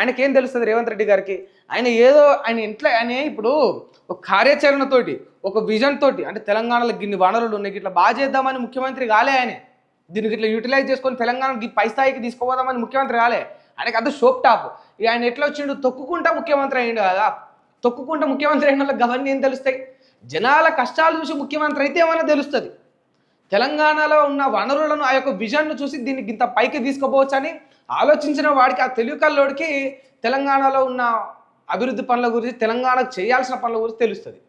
ఆయనకేం తెలుస్తుంది రేవంత్ రెడ్డి గారికి? ఆయన ఏదో ఆయన ఇంట్లో ఆయన ఇప్పుడు ఒక కార్యాచరణతోటి ఒక విజన్ తోటి అంటే తెలంగాణలో గిన్ని వనరులు ఉన్నాయి ఇట్లా బాగా చేద్దామని ముఖ్యమంత్రి కాలే ఆయన. దీనికి ఇట్లా యూటిలైజ్ చేసుకొని తెలంగాణకి పై స్థాయికి తీసుకుపోదామని ముఖ్యమంత్రి రాలే. ఆయనకి అంత షోప్ టాప్ ఇక ఆయన ఎట్లా వచ్చిండు? తొక్కుకుంటా ముఖ్యమంత్రి అయ్యిండు కదా. తొక్కుకుంటా ముఖ్యమంత్రి అయిన వాళ్ళకి అవన్నీ ఏం తెలుస్తాయి? జనాల కష్టాలు చూసి ముఖ్యమంత్రి అయితే ఏమైనా తెలుస్తుంది? తెలంగాణలో ఉన్న వనరులను ఆ యొక్క విజన్ను చూసి దీనికి ఇంత పైకి తీసుకుపోవచ్చు అని ఆలోచించిన వాడికి ఆ తెలివి కల్లోడికి తెలంగాణలో ఉన్న అభివృద్ధి పనుల గురించి తెలంగాణకు చేయాల్సిన పనుల గురించి తెలుస్తుంది.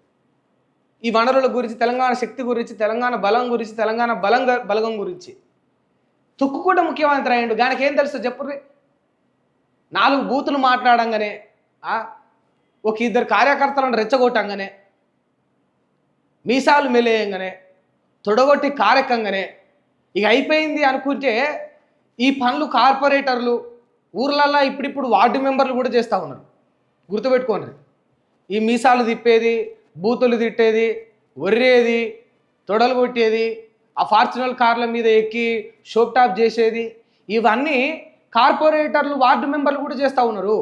ఈ వనరుల గురించి తెలంగాణ శక్తి గురించి తెలంగాణ బలం గురించి తెలంగాణ బలం బలగం గురించి. తొక్కుకుంటే ముఖ్యమంత్రి అయ్యండు. దానికి ఏం తెలుస్తుంది చెప్పుర్రి? నాలుగు బూతులు మాట్లాడంగానే ఒక ఇద్దరు కార్యకర్తలను రెచ్చగొట్టంగానే మీసాలు మెలేయంగానే తొడగొట్టి కారెక్కంగానే. ఇక అయిపోయింది అనుకుంటే ఈ పనులు కార్పొరేటర్లు ఊర్లల్లో ఇప్పుడిప్పుడు వార్డు మెంబర్లు కూడా చేస్తూ ఉన్నారు. గుర్తుపెట్టుకోండి. ఈ మీసాలు తిప్పేది బూతులు తిట్టేది ఒర్రేది తొడలు కొట్టేది ఆ ఫార్చునర్ కార్ల మీద ఎక్కి షోప్ టాప్ చేసేది ఇవన్నీ కార్పొరేటర్లు వార్డు మెంబర్లు కూడా చేస్తూ ఉన్నారు.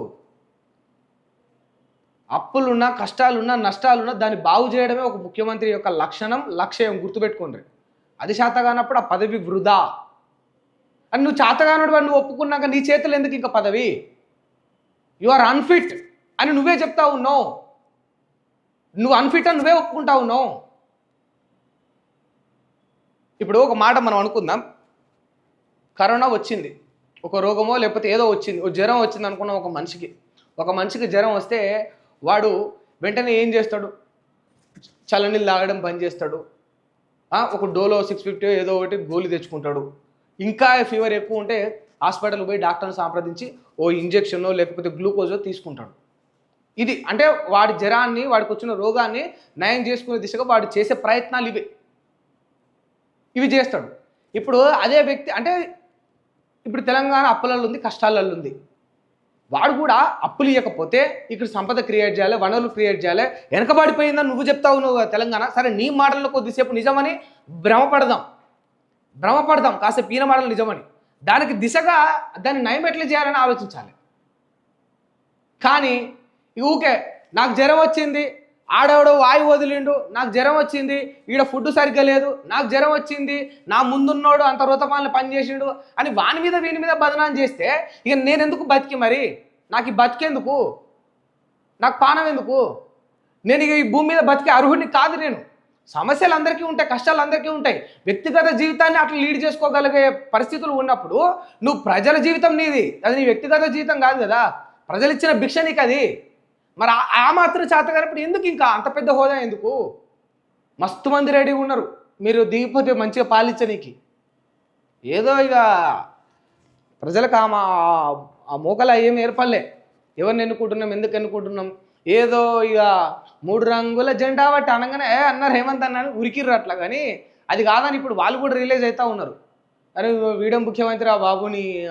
అప్పులున్నా కష్టాలున్నా నష్టాలున్నా దాన్ని బాగు చేయడమే ఒక ముఖ్యమంత్రి యొక్క లక్షణం లక్ష్యం గుర్తుపెట్టుకోండి. అది శాతగానప్పుడు ఆ పదవి వృధా. అని నువ్వు చేతగానడు నువ్వు ఒప్పుకున్నాక నీ చేతులు ఎందుకు ఇంకా పదవి? యు ఆర్ అన్ఫిట్ అని నువ్వే చెప్తా ఉన్నావు. నువ్వు అన్ఫిట్ అని నువ్వే ఒప్పుకుంటా ఉన్నావు. ఇప్పుడు ఒక మాట మనం అనుకుందాం. కరోనా వచ్చింది. ఒక రోగమో లేకపోతే ఏదో వచ్చింది. ఒక జ్వరం వచ్చింది అనుకున్నాం ఒక మనిషికి. ఒక మనిషికి జ్వరం వస్తే వాడు వెంటనే ఏం చేస్తాడు? చల్లనీళ్ళు తాగడం బంద్ చేస్తాడు. ఒక డోలో సిక్స్ ఫిఫ్టీ ఏదో ఒకటి గోళీ తెచ్చుకుంటాడు. ఇంకా ఫీవర్ ఎక్కువ ఉంటే హాస్పిటల్ పోయి డాక్టర్ని సంప్రదించి ఓ ఇంజెక్షనో లేకపోతే గ్లూకోజో తీసుకుంటాడు. ఇది అంటే వాడి జ్వరాన్ని వాడికి వచ్చిన రోగాన్ని నయం చేసుకునే దిశగా వాడు చేసే ప్రయత్నాలు ఇవి. ఇవి చేస్తాడు. ఇప్పుడు అదే వ్యక్తి అంటే ఇప్పుడు తెలంగాణ అప్పులలో ఉంది కష్టాలలో ఉంది. వాడు కూడా అప్పులు ఇవ్వకపోతే ఇక్కడ సంపద క్రియేట్ చేయాలి వనరులు క్రియేట్ చేయాలి. వెనకబడిపోయిందని నువ్వు చెప్తావు నువ్వు తెలంగాణ. సరే నీ మాటల్లో కొద్దిసేపు నిజమని భ్రమపడదాం. భ్రమపడదాం. కాసేపు ఈయన మాటలు నిజమని. దానికి దిశగా దాన్ని నయం ఎట్లా చేయాలని ఆలోచించాలి. కానీ ఊకే నాకు జ్వరం వచ్చింది. ఆడవాడు వాయు వదిలిండు నాకు జ్వరం వచ్చింది ఈడ ఫుడ్ సరిగ్గా లేదు నాకు జ్వరం వచ్చింది నా ముందున్నోడు అంత రుతపాలను పనిచేసిండు అని వాని మీద వీని మీద బదనాన్ని చేస్తే ఇక నేను ఎందుకు బతికి మరి? నాకు ఈ బతికేందుకు? నాకు పానం ఎందుకు? నేను ఇక ఈ భూమి మీద బతికే అర్హుడిని కాదు నేను. సమస్యలు అందరికీ ఉంటాయి కష్టాలు అందరికీ ఉంటాయి. వ్యక్తిగత జీవితాన్ని అట్లా లీడ్ చేసుకోగలిగే పరిస్థితులు ఉన్నప్పుడు నువ్వు ప్రజల జీవితం నీది అది నీ వ్యక్తిగత జీవితం కాదు కదా. ప్రజలు ఇచ్చిన భిక్ష నీకు అది మరి ఆ- మాత్రం చేత కానప్పుడు ఎందుకు ఇంకా అంత పెద్ద హోదా ఎందుకు? మస్తు మంది రెడీగా ఉన్నారు. మీరు దిగిపోతే మంచిగా పాలించనీకి ఏదో ఇక ప్రజలకు ఆ ఆ మోకల ఏం ఏర్పడలే. ఎవరిని ఎన్నుకుంటున్నాం ఎందుకు ఎన్నుకుంటున్నాం? ఏదో ఇక మూడు రంగుల జెండా బట్టి అనగానే అన్నారు హేమంత్ అన్నాను ఉరికిర్రు అట్లా. కానీ అది కాదని ఇప్పుడు వాళ్ళు కూడా రిలీజ్ అవుతూ ఉన్నారు. అరే వీడియో ముఖ్యమంత్రి ఆ బాబుని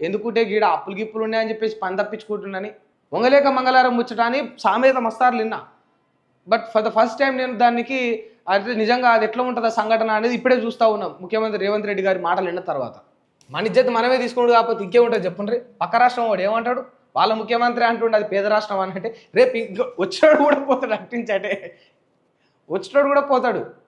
ఎందుకుంటే గీడ అప్పులు గిప్పులు ఉన్నాయని చెప్పేసి పని తప్పించుకుంటున్నాని. వంగలేక మంగళవారం ముచ్చట అని సామెత మస్తారులు విన్నా but for the first time నేను దానికి అంటే నిజంగా అది ఎట్లా ఉంటుంది ఆ సంఘటన అనేది ఇప్పుడే చూస్తూ ఉన్నాం. ముఖ్యమంత్రి రేవంత్ రెడ్డి గారి మాటలు విన్న తర్వాత. మన ఇజ్జత్ మనమే తీసుకోడు కాకపోతే ఇంకే ఉంటుంది చెప్పండి. పక్క రాష్ట్రం వాడు ఏమంటాడు? వాళ్ళ ముఖ్యమంత్రి అంటుండే అది పేద రాష్ట్రం అని అంటే రేపు ఇంకా వచ్చాడు కూడా పోతాడు అట్టించటే వచ్చినాడు కూడా పోతాడు.